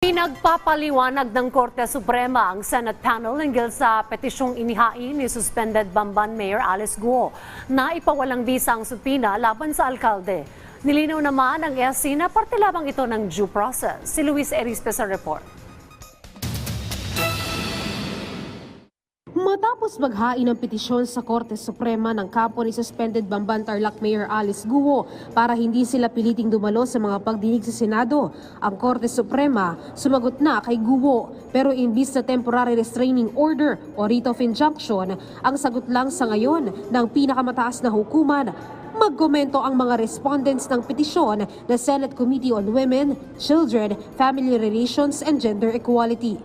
Pinagpapaliwanag ng Korte Suprema ang Senate panel hinggil sa petisyong inihain ni suspended Bamban Mayor Alice Guo na ipawalang visa ang supina laban sa alkalde. Nilinaw naman ng SC na parte lamang ito ng due process. Si Luis Erispe sa report. Matapos maghain ng petisyon sa Korte Suprema ng kapo ni suspended Bamban Tarlac Mayor Alice Guo para hindi sila piliting dumalo sa mga pagdinig sa Senado, ang Korte Suprema sumagot na kay Guo pero imbis na temporary restraining order o writ of injunction, ang sagot lang sa ngayon ng pinakamataas na hukuman Magkomento ang mga respondents ng petisyon na Senate Committee on Women, Children, Family Relations and Gender Equality.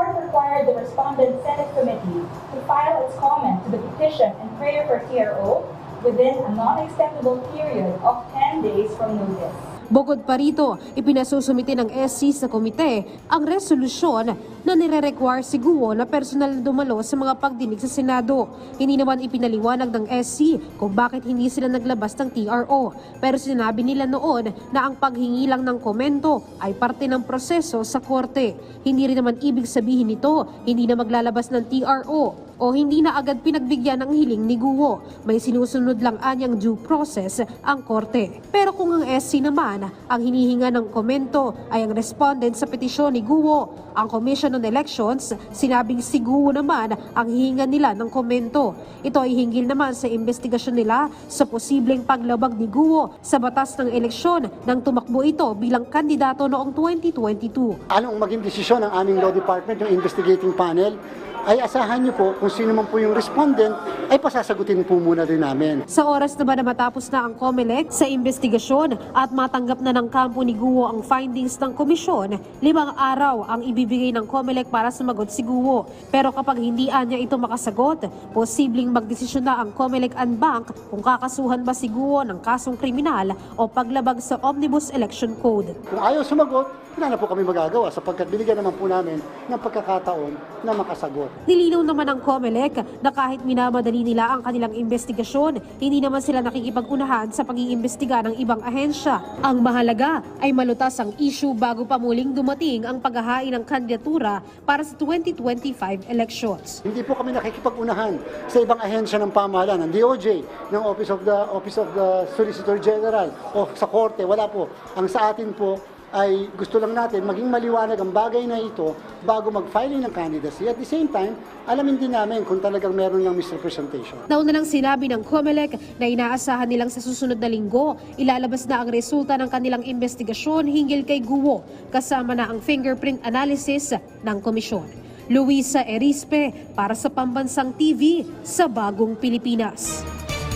Court required the respondent Senate committee to file its comment to the petition and prayer for TRO within a non-acceptable period of 10 days from notice. Bukod pa rito, ipinasusumite ng SC sa komite ang resolusyon na nire-require si Guo na personal na dumalo sa mga pagdinig sa Senado. Hindi naman ipinaliwanag ng SC kung bakit hindi sila naglabas ng TRO. Pero sinabi nila noon na ang paghingi lang ng komento ay parte ng proseso sa korte. Hindi rin naman ibig sabihin nito, hindi na maglalabas ng TRO o hindi na agad pinagbigyan ng hiling ni Guo. May sinusunod lang anyang due process ang korte. Pero kung ang SC naman, ang hinihinga ng komento ay ang respondent sa petisyon ni Guo, ang Commission on Elections, sinabing si Guo naman ang hihinga nila ng komento. Ito ay hinggil naman sa investigasyon nila sa posibleng paglabag ni Guo sa batas ng eleksyon nang tumakbo ito bilang kandidato noong 2022. anong maging desisyon ng aming law department, yung investigating panel, ay asahan niyo po kung sino man po yung respondent, ay pasasagutin po muna rin namin. Sa oras naman na matapos na ang COMELEC sa investigasyon at matanggap na ng kampo ni Guo ang findings ng komisyon, limang araw ang ibibigay ng COMELEC para sumagot si Guo. Pero kapag hindi anya ito makasagot, posibleng magdesisyon na ang COMELEC and Bank kung kakasuhan ba si Guo ng kasong kriminal o paglabag sa Omnibus Election Code. Kung ayaw sumagot, wala na po kami magagawa sapagkat binigyan naman po namin ng pagkakataon na makasagot. Nilinaw naman ng COMELEC na kahit minamadali nila ang kanilang investigasyon, hindi naman sila nakikipag-unahan sa pag-iimbestiga ng ibang ahensya. Ang mahalaga ay malutas ang issue bago pa muling dumating ang paghahain ng kandidatura para sa 2025 elections. Hindi po kami nakikipag-unahan sa ibang ahensya ng pamahalaan, ng DOJ, ng Office of the Office of the Solicitor General o sa korte, wala po. Ang sa atin po ay gusto lang natin maging maliwanag ang bagay na ito bago mag-filing ng candidacy. At the same time, alamin din namin kung talagang meron ng misrepresentation. Nauna lang sinabi ng COMELEC na inaasahan nilang sa susunod na linggo, ilalabas na ang resulta ng kanilang investigasyon hinggil kay Guo, kasama na ang fingerprint analysis ng komisyon. Luisa Erispe para sa Pambansang TV sa Bagong Pilipinas.